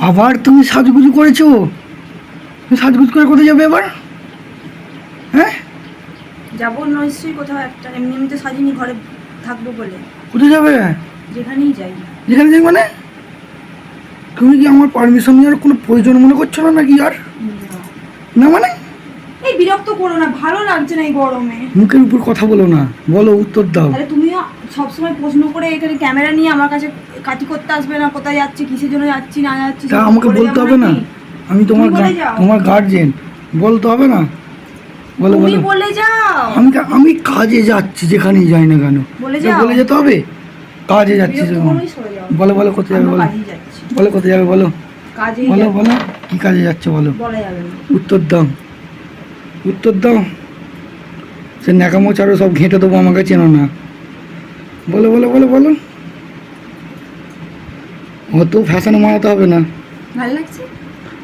আবার তুমি সাজগুজু করেছ? তুমি সাজগুজ করে কোথায় যাবে এবার? হ্যাঁ? যাব নিশ্চয়ই কোথাও একটা এমনি এমনিতে সাজিনি ঘরে থাকব বলে। কোথায় যাবে? যেখানেই যাই। যেখানে যাই মানে? তুমি কি আমার পারমিশন নেওয়ার কোনো প্রয়োজন মনে করছ না নাকি আর? না। মানে? এই বিরক্ত করো না ভালো লাগছে না এই গরমে। মুখের উপর কথা বলো না বলো উত্তর দাও। তাহলে তুমিও সবসময় প্রশ্ন করে এখানে ক্যামেরা নিয়ে আমার কাছে কাটি করতে আসবে না কোথায় যাচ্ছি কিসের জন্য যাচ্ছি না যাচ্ছি তা আমাকে বলতে হবে না। আমি তোমার। তোমার গার্জেন বলতে হবে না? বলো বলো। বলে যাও। আমি আমি কাজে যাচ্ছি যেখানেই যাই না কেন। বলে যেতে হবে? কাজে যাচ্ছি বলো বলো কোথায় যাবে বলো? বলো কোথায় যাবে বলো? বলো বলো কি কাজে যাচ্ছে বলো? বলা যাবে উত্তর দাও। উত্তর দাও। সে ন্যাকামো চারো সব ঘেঁটে দেবো আমাকে চেনো না। বলো বলো বলো বলো। অত ফ্যাশন মারাতে হবে না। ভালো লাগছে?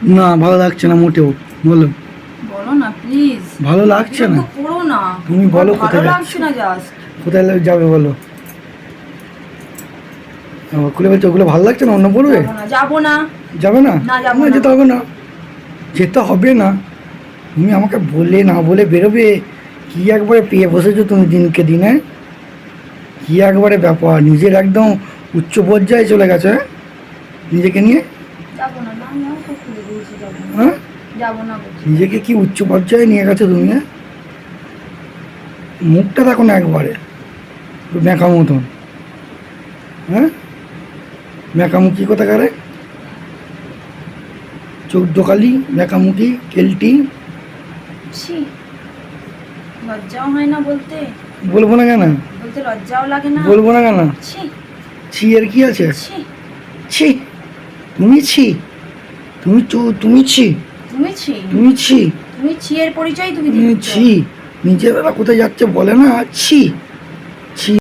না ভালো লাগছে না মোটেও। বলো। বলো না প্লিজ ভালো লাগছে না? করো না। তুমি বলো কোথায় লাগছে না জাস্ট কোথায় যাবে বলো? ও, খুলে বলছে ওগুলো ভালো লাগছে না? অন্য পড়বে? যাব না যাবে না। না, যাব না। যেতে হবে না। যেতে হবে না। তুমি আমাকে বলে না বলে বেরোবে। কি একবারে পেয়ে বসেছো তুমি দিনকে দিনে? কি একবারে ব্যাপার? নিজের একদম উচ্চ পর্যায়ে চলে গেছে হ্যাঁ? নিজেকে নিয়ে? হ্যাঁ? নিজেকে কি উচ্চ পর্যায়ে নিয়ে গেছো তুমি হ্যাঁ? মুখটা দেখো না একবারে মেকা মতন। হ্যাঁ? মেকামুখি কোথাকারে? চোখ দোকালি মেকামুখি কেলটি। লজ্জাও হয় না বলতে। বলব না কেন? বলতে লজ্জাও লাগে না। বলব না কেন? ছি। ছি এর কি আছে? ছি। ছি। তুমি ছি তুমি তুমি ছি তুমি ছি তুমি ছি তুমি ছি এর পরিচয় তুমি ছি নিজের বেলা কোথায় যাচ্ছে বলে না? ছি। ছি।